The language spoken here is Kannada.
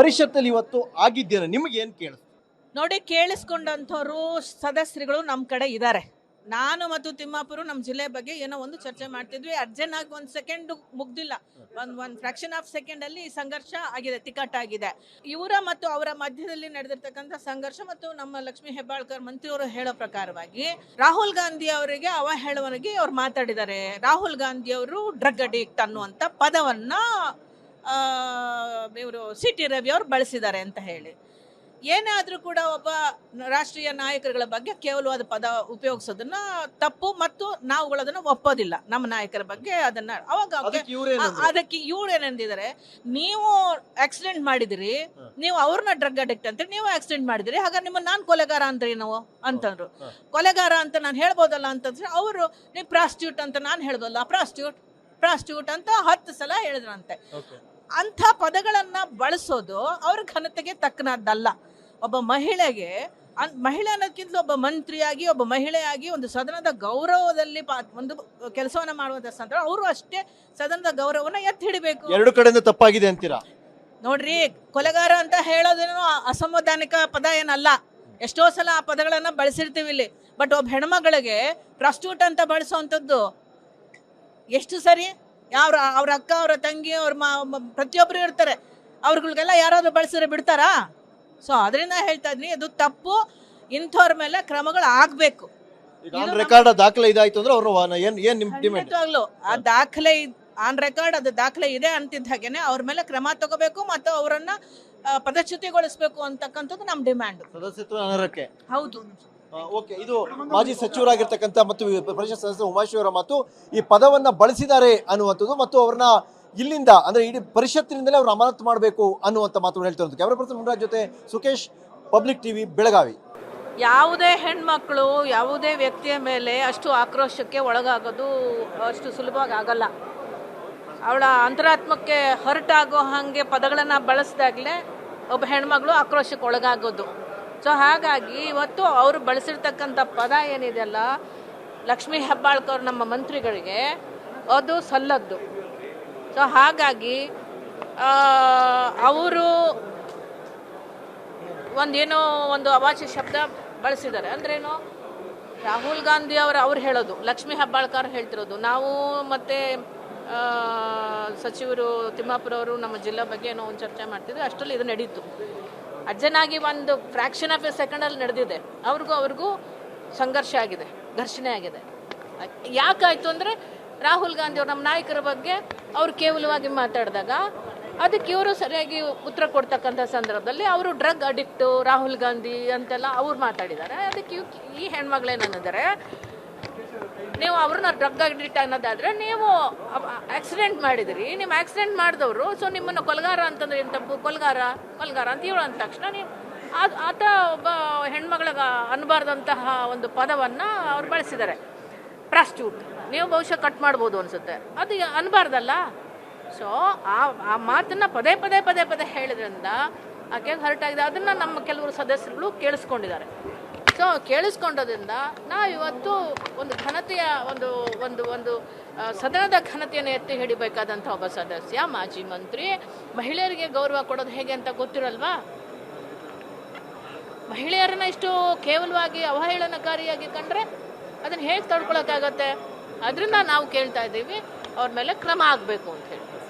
ಪರಿಷತ್ತಲ್ಲಿ ಇವತ್ತು ಆಗಿದ್ದೇನೆ. ನಿಮಗೆ ಏನು ಕೇಳಿಸ್ತು? ನೋಡಿ, ಕೇಳಿಸ್ಕೊಂಡಂಥವ್ರು, ಸದಸ್ಯರುಗಳು ನಮ್ಮ ಕಡೆ ಇದ್ದಾರೆ ನಾನು ಮತ್ತು ತಿಮ್ಮಾಪುರು ನಮ್ಮ ಜಿಲ್ಲೆ ಬಗ್ಗೆ ಏನೋ ಒಂದು ಚರ್ಚೆ ಮಾಡ್ತಿದ್ವಿ. ಅರ್ಜೆಂಟ್ ಆಗಿ ಒಂದು ಸೆಕೆಂಡ್ ಮುಗ್ದಿಲ್ಲ. ಒಂದು ಒಂದು ಫ್ರಾಕ್ಷನ್ ಆಫ್ ಸೆಕೆಂಡ್ ಅಲ್ಲಿ ಸಂಘರ್ಷ ಆಗಿದೆ ತಿಕ್ಕಟ್ಟಾಗಿದೆ ಇವರ ಮತ್ತು ಅವರ ಮಧ್ಯದಲ್ಲಿ ನಡೆದಿರ್ತಕ್ಕಂಥ ಸಂಘರ್ಷ ಮತ್ತು ನಮ್ಮ ಲಕ್ಷ್ಮೀ ಹೆಬ್ಬಾಳ್ಕರ್ ಮಂತ್ರಿಯವರು ಹೇಳೋ ಪ್ರಕಾರವಾಗಿ ರಾಹುಲ್ ಗಾಂಧಿ ಅವರಿಗೆ ಅವಹೇಳನವಾಗಿ ಅವ್ರು ಮಾತಾಡಿದ್ದಾರೆ. ರಾಹುಲ್ ಗಾಂಧಿ ಅವರು ಡ್ರಗ್ ಅಡಿಕ್ಟ್ ಅನ್ನುವಂಥ ಪದವನ್ನ ಇವರು ಸಿ ಟಿ ರವಿ ಅವರು ಬಳಸಿದ್ದಾರೆ ಅಂತ ಹೇಳಿ. ಏನಾದರೂ ಕೂಡ ಒಬ್ಬ ರಾಷ್ಟ್ರೀಯ ನಾಯಕರುಗಳ ಬಗ್ಗೆ ಕೇವಲವಾದ ಪದ ಉಪಯೋಗಿಸೋದನ್ನ ತಪ್ಪು ಮತ್ತು ನಾವುಗಳು ಅದನ್ನ ಒಪ್ಪೋದಿಲ್ಲ. ನಮ್ಮ ನಾಯಕರ ಬಗ್ಗೆ ಅದನ್ನ ಅವಾಗ ಅದಕ್ಕೆ ಇವ್ರು ಏನಂದಿದ್ದಾರೆ ನೀವು ಆಕ್ಸಿಡೆಂಟ್ ಮಾಡಿದಿರಿ ನೀವು ಅವ್ರನ್ನ ಡ್ರಗ್ ಅಡಿಕ್ಟ್ ಅಂತ ನೀವು ಆಕ್ಸಿಡೆಂಟ್ ಮಾಡಿದಿರಿ ಹಾಗಾದ್ರೆ ನಿಮ್ಮ ನಾನ್ ಕೊಲೆಗಾರ ಅಂದ್ರೆ ನಾವು ಅಂತಂದ್ರು. ಕೊಲೆಗಾರ ಅಂತ ನಾನು ಹೇಳ್ಬೋದಲ್ಲ ಅಂತಂದ್ರೆ ಅವರು ನೀವು ಪ್ರಾಸ್ಟ್ಯೂಟ್ ಅಂತ ನಾನು ಹೇಳ್ಬೋದಲ್ಲ ಪ್ರಾಸ್ಟ್ಯೂಟ್ ಪ್ರಾಸ್ಟ್ಯೂಟ್ ಅಂತ ಹತ್ತು ಸಲ ಹೇಳಿದ್ರಂತೆ. ಅಂಥ ಪದಗಳನ್ನ ಬಳಸೋದು ಅವ್ರ ಘನತೆಗೆ ತಕ್ಕನಾದ್ದಲ್ಲ. ಒಬ್ಬ ಮಹಿಳೆಗೆ ಅನ್- ಮಹಿಳೆ ಅನ್ನೋದಕ್ಕಿಂತ ಒಬ್ಬ ಮಂತ್ರಿಯಾಗಿ ಒಬ್ಬ ಮಹಿಳೆಯಾಗಿ ಒಂದು ಸದನದ ಗೌರವದಲ್ಲಿ ಪಾ- ಒಂದು ಕೆಲಸವನ್ನ ಮಾಡುವಂತ ಸಂದರ್ಭ ಅವರು ಅಷ್ಟೇ ಸದನದ ಗೌರವವನ್ನ ಎತ್ತಿ ಹಿಡಿಬೇಕು ಎರಡು ಕಡೆಯಿಂದ ತಪ್ಪಾಗಿದೆ ಅಂತೀರಾ? ನೋಡ್ರಿ ಕೊಲೆಗಾರ ಅಂತ ಹೇಳೋದೇನು ಅಸಂವಿಧಾನಿಕ ಪದ ಏನಲ್ಲ. ಎಷ್ಟೋ ಸಲ ಆ ಪದಗಳನ್ನ ಬಳಸಿರ್ತೀವಿ ಇಲ್ಲಿ. ಬಟ್ ಒಬ್ಬ ಹೆಣ್ಮಗಳಿಗೆ ಪ್ರಾಸ್ಟಿಟ್ಯೂಟ್ ಅಂತ ಬಳಸೋವಂಥದ್ದು ಎಷ್ಟು ಸರಿ? ಯಾವ ಅವ್ರ ಅಕ್ಕ ಅವರ ತಂಗಿ ಅವ್ರ ಮಾ ಪ್ರತಿಯೊಬ್ರು ಇರ್ತಾರೆ. ಅವ್ರಗಳಿಗೆಲ್ಲ ಯಾರಾದರೂ ಬಳಸಿದ್ರೆ ಬಿಡ್ತಾರಾ? ಸೊ ಅದರಿಂದ ಹೇಳ್ತಾ ಇದ್ನಿ ಅದು ತಪ್ಪು. ಇಂಥವ್ರ ಮೇಲೆ ಕ್ರಮಗಳು ಆಗ್ಬೇಕು. ಆನ್ ರೆಕಾರ್ಡ್ ದಾಖಲೆ ಇದಾಯ್ತು ಅಂದ್ರೆ ಅವರು ಏನ್ ಏನ್ ನಿಮ್ ಡಿಮ್ಯಾಂಡ್ ಖಂಡಿತವಾಗ್ಲೂ. ಆ ದಾಖಲೆ ಆನ್ ರೆಕಾರ್ಡ್ ಅದು ದಾಖಲೆ ಇದೆ ಅಂತಿದ್ದ ಹಾಗೆನೆ ಅವ್ರ ಮೇಲೆ ಕ್ರಮ ತಗೋಬೇಕು ಮತ್ತು ಅವರನ್ನ ಪದಚ್ಯುತಿಗೊಳಿಸ್ಬೇಕು ಅಂತಕ್ಕಂಥದ್ದು ನಮ್ಮ ಡಿಮ್ಯಾಂಡ್ ಸದಸ್ಯತ್ವ ಅನರ್ಹಕ್ಕೆ. ಹೌದು. ಓಕೆ, ಇದು ಮಾಜಿ ಸಚಿವರಾಗಿರ್ತಕ್ಕಂಥ ಮತ್ತು ಪರಿಷತ್ ಸದಸ್ಯ ಉಮಾಶಿವರ ಮಾತು, ಈ ಪದವನ್ನ ಬಳಸಿದ್ದಾರೆ ಅನ್ನುವಂಥದ್ದು ಮತ್ತು ಅವ್ರನ್ನ ಇಲ್ಲಿಂದ, ಅಂದ್ರೆ ಇಡೀ ಪರಿಷತ್ತಿನಿಂದಲೇ ಅವ್ರು ಅಮಾನತ್ ಮಾಡಬೇಕು ಅನ್ನುವಂಥ ಮಾತು ಹೇಳ್ತಿರೋದು ಕ್ಯಾಮರಾ ಪರ್ಸನ್ ಜೊತೆ ಸುಕೇಶ್, ಪಬ್ಲಿಕ್ ಟಿವಿ ಬೆಳಗಾವಿ. ಯಾವುದೇ ಹೆಣ್ಮಕ್ಳು, ಯಾವುದೇ ವ್ಯಕ್ತಿಯ ಮೇಲೆ ಅಷ್ಟು ಆಕ್ರೋಶಕ್ಕೆ ಒಳಗಾಗೋದು ಅಷ್ಟು ಸುಲಭವಾಗಿ ಆಗಲ್ಲ ಅವಳ ಅಂತರಾತ್ಮಕ್ಕೆ ಹರ್ಟ್ ಆಗೋ ಹಾಗೆ ಪದಗಳನ್ನು ಬಳಸಿದಾಗಲೇ ಒಬ್ಬ ಹೆಣ್ಮಗಳು ಆಕ್ರೋಶಕ್ಕೆ ಒಳಗಾಗೋದು. ಸೊ ಹಾಗಾಗಿ ಇವತ್ತು ಅವರು ಬಳಸಿರ್ತಕ್ಕಂಥ ಪದ ಏನಿದೆಯಲ್ಲ ಲಕ್ಷ್ಮೀ ಹೆಬ್ಬಾಳ್ಕರ್ ನಮ್ಮ ಮಂತ್ರಿಗಳಿಗೆ, ಅದು ಸಲ್ಲದ್ದು. ಸೊ ಹಾಗಾಗಿ ಅವರು ಒಂದೇನೋ ಒಂದು ಅವಾಚ್ಯ ಶಬ್ದ ಬಳಸಿದ್ದಾರೆ. ಅಂದ್ರೇನು? ರಾಹುಲ್ ಗಾಂಧಿ ಅವರು, ಅವ್ರು ಹೇಳೋದು, ಲಕ್ಷ್ಮೀ ಹೆಬ್ಬಾಳ್ಕರ್ ಹೇಳ್ತಿರೋದು. ನಾವು ಮತ್ತೆ ಸಚಿವರು ತಿಮ್ಮಾಪುರವರು ನಮ್ಮ ಜಿಲ್ಲಾ ಬಗ್ಗೆ ಏನೋ ಒಂದು ಚರ್ಚೆ ಮಾಡ್ತಿದ್ವಿ ಅಷ್ಟರಲ್ಲಿ ಇದು ನಡೀತು. ಅಜ್ಜನಾಗಿ ಒಂದು ಫ್ರಾಕ್ಷನ್ ಆಫ್ ಎ ಸೆಕೆಂಡಲ್ಲಿ ನಡೆದಿದೆ. ಅವ್ರಿಗೂ ಅವ್ರಿಗೂ ಸಂಘರ್ಷ ಆಗಿದೆ, ಘರ್ಷಣೆ ಆಗಿದೆ. ಯಾಕಾಯ್ತು ಅಂದರೆ ರಾಹುಲ್ ಗಾಂಧಿ ಅವರು ನಮ್ಮ ನಾಯಕರ ಬಗ್ಗೆ ಅವ್ರು ಕೇವಲವಾಗಿ ಮಾತಾಡಿದಾಗ ಅದಕ್ಕೆ ಇವರು ಸರಿಯಾಗಿ ಉತ್ತರ ಕೊಡ್ತಕ್ಕಂಥ ಸಂದರ್ಭದಲ್ಲಿ ಅವರು ಡ್ರಗ್ ಅಡಿಕ್ಟು, ರಾಹುಲ್ ಗಾಂಧಿ ಅಂತೆಲ್ಲ ಅವ್ರು ಮಾತಾಡಿದ್ದಾರೆ. ಅದಕ್ಕೆ ಈ ಹೆಣ್ಮಗಳೇನಂದರೆ ನೀವು ಅವ್ರನ್ನ ಡ್ರಗ್ ಅಡಿಕ್ಟ್ ಅನ್ನೋದಾದರೆ ನೀವು ಆಕ್ಸಿಡೆಂಟ್ ಮಾಡಿದಿರಿ. ನಿಮ್ಮ ಆಕ್ಸಿಡೆಂಟ್ ಮಾಡಿದವರು ಸೊ ನಿಮ್ಮನ್ನು ಕೊಲಗಾರ ಅಂತಂದ್ರೆ ಏನು ತಪ್ಪು? ಕೊಲಗಾರ ಕೊಲಗಾರ ಅಂತ ಹೇಳೋ ಅಂದ ತಕ್ಷಣ ನೀವು ಅದು ಆತ ಒಬ್ಬ ಹೆಣ್ಮಗಳಿಗೆ ಅನ್ಬಾರ್ದಂತಹ ಒಂದು ಪದವನ್ನು ಅವ್ರು ಬಳಸಿದ್ದಾರೆ. ಪ್ರಾಸ್ಟ್ಯೂಟ್ ನೀವು ಬಹುಶಃ ಕಟ್ ಮಾಡ್ಬೋದು ಅನಿಸುತ್ತೆ. ಅದು ಅನ್ಬಾರ್ದಲ್ಲ? ಸೊ ಆ ಆ ಮಾತನ್ನು ಪದೇ ಪದೇ ಪದೇ ಪದೇ ಹೇಳಿದ್ರಿಂದ ಆಕೆಗೆ ಹರ್ಟ್ ಆಗಿದೆ. ಅದನ್ನು ನಮ್ಮ ಕೆಲವರು ಸದಸ್ಯರುಗಳು ಕೇಳಿಸ್ಕೊಂಡಿದ್ದಾರೆ. ಸೊ ಕೇಳಿಸ್ಕೊಂಡೋದ್ರಿಂದ ನಾವು ಇವತ್ತು ಒಂದು ಘನತೆಯ ಒಂದು ಒಂದು ಒಂದು ಸದನದ ಘನತೆಯನ್ನು ಎತ್ತಿ ಹಿಡಿಬೇಕಾದಂಥ ಒಬ್ಬ ಸದಸ್ಯ, ಮಾಜಿ ಮಂತ್ರಿ. ಮಹಿಳೆಯರಿಗೆ ಗೌರವ ಕೊಡೋದು ಹೇಗೆ ಅಂತ ಗೊತ್ತಿರಲ್ವಾ? ಮಹಿಳೆಯರನ್ನ ಇಷ್ಟು ಕೇವಲವಾಗಿ ಅವಹೇಳನಕಾರಿಯಾಗಿ ಕಂಡ್ರೆ ಅದನ್ನು ಹೇಗೆ ತಡ್ಕೊಳಕ್ಕಾಗತ್ತೆ? ಅದರಿಂದ ನಾವು ಕೇಳ್ತಾ ಇದ್ದೀವಿ, ಅವ್ರ ಮೇಲೆ ಕ್ರಮ ಆಗಬೇಕು ಅಂತ ಹೇಳಿ.